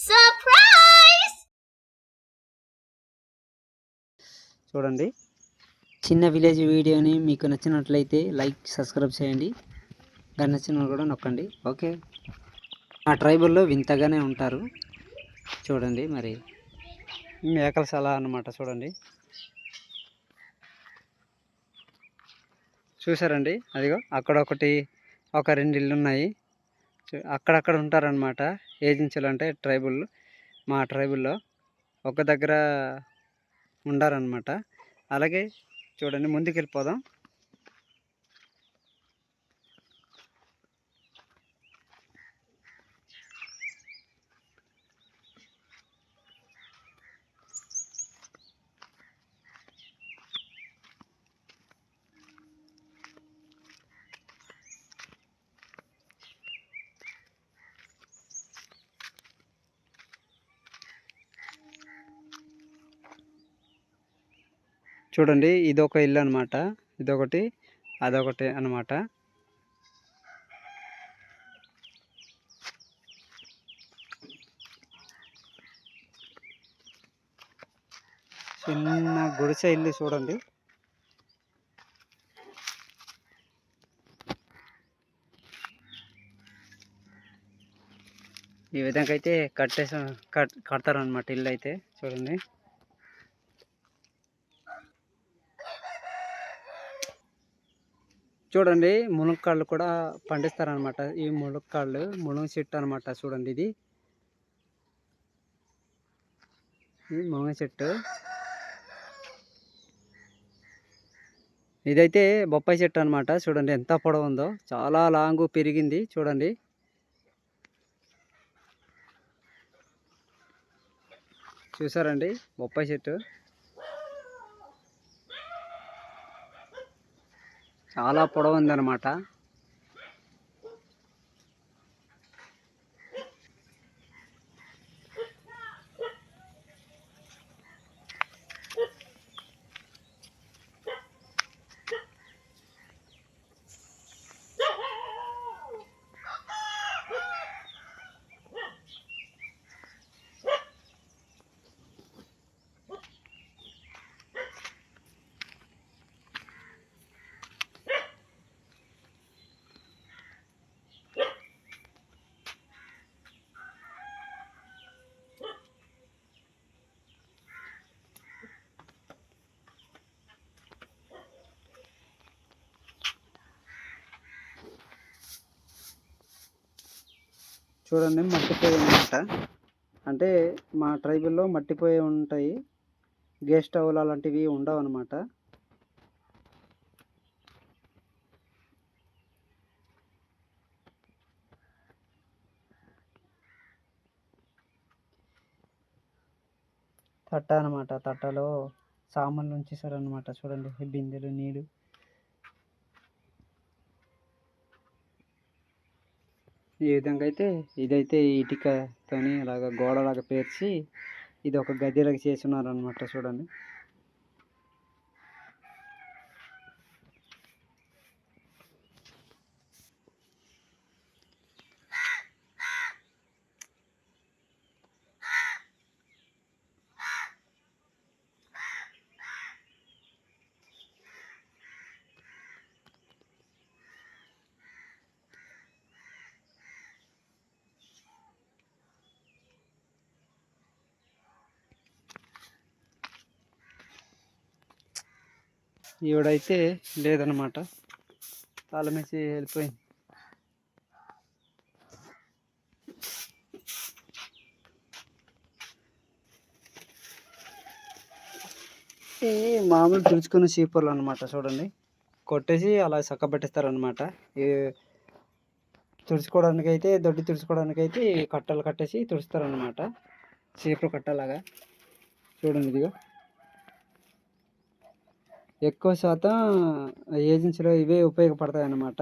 Surprise! చూడండి. చిన్న village వీడియోని మీకు నచ్చినట్లయితే లైక్ సబ్స్క్రైబ్ చేయండి. దాని నచ్చిన వాళ్ళు కూడా నొక్కండి. ఓకే. మా ట్రైబుల్లో వింతగానే ఉంటారు. చూడండి మరి. మేకల సలా అన్నమాట చూడండి. చూసారండి? అదిగో అక్కడ ఒకటి ఒక రెండు ఇల్లు ఉన్నాయి. అక్కడక్కడ ఉంటారనమాట ఏజెన్సీలు అంటే ట్రైబుల్ మా ట్రైబుల్లో ఒక దగ్గర ఉండారనమాట అలాగే చూడండి ముందుకు వెళ్ళిపోదాం చూడండి ఇదొక ఇల్లు అనమాట ఇదొకటి అదొకటి అనమాట చిన్న గుడిసె ఇల్లు చూడండి. ఈ విధంగా అయితే కట్టేసి కట్ కడతారనమాట ఇల్లు అయితే చూడండి. చూడండి మునక్కాళ్ళు కూడా పండిస్తారనమాట ఈ మునక్కాళ్ళు మునగ చెట్టు అనమాట చూడండి ఇది. ఇది మునగ చెట్టు. ఇదైతే బొప్పాయి చెట్టు అనమాట చూడండి ఎంత పొడవు ఉందో. చాలా లాంగ్ పెరిగింది. చూడండి. చూసారండి బొప్పాయి చెట్టు. చాలా పొడవు ఉందన్నమాట చూడండి మట్టిపోయి అనమాట అంటే మా ట్రైబుల్లో మట్టిపోయి ఉంటాయి. గ్యాస్ స్టవ్లు అలాంటివి ఉండవు అనమాట తట్ట అనమాట తట్టలో సామాన్లు ఉంచేసారనమాట చూడండి బిందెలు నీళ్ళు ఈ విధంగా అయితే ఇదైతే ఇటుకతోని ఇలాగ గోడలాగా పేర్చి ఇది ఒక గదిలాగా చేసి ఉన్నారనమాట చూడండి. ఈవిడైతే లేదనమాట తాళమేసి వెళ్ళిపోయింది. ఈ మామూలు తుడుచుకున్న చీపర్లు అనమాట చూడండి. కొట్టేసి అలా చక్కబెట్టేస్తారనమాట ఈ తుడుచుకోవడానికి అయితే దొడ్డి తుడుచుకోవడానికి అయితే కట్టలు కట్టేసి తుడుస్తారనమాట చీపురు కట్టలాగా. చూడండి ఇదిగో. ఎక్కువ శాతం ఏజెన్సీలో ఇవే ఉపయోగపడతాయి అన్నమాట